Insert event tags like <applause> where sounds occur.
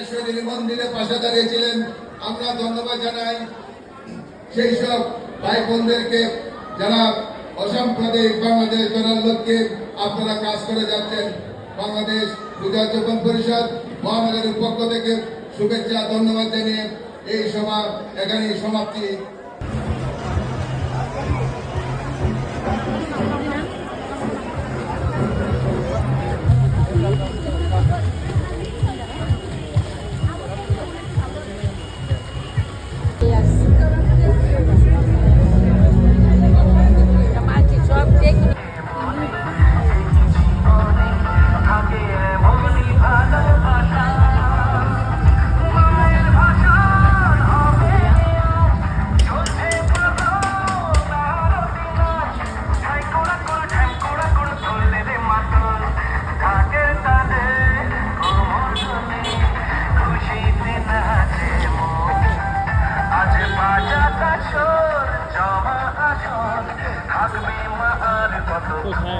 রামেশ্বরী মন্দিরে পাশে দাঁড়িয়েছিলেন। আমরা ধন্যবাদ জানাই সেই সব ভাই বোনদেরকে যারা অসাম্প্রদায়িক বাংলাদেশ জনার লোককে আপনারা কাজ করে যাচ্ছেন। বাংলাদেশ পূজা পরিষদ মহানগরের পক্ষ থেকে শুভেচ্ছা, ধন্যবাদ জানিয়ে এই সভা এখানেই সমাপ্তি। 不开 <laughs>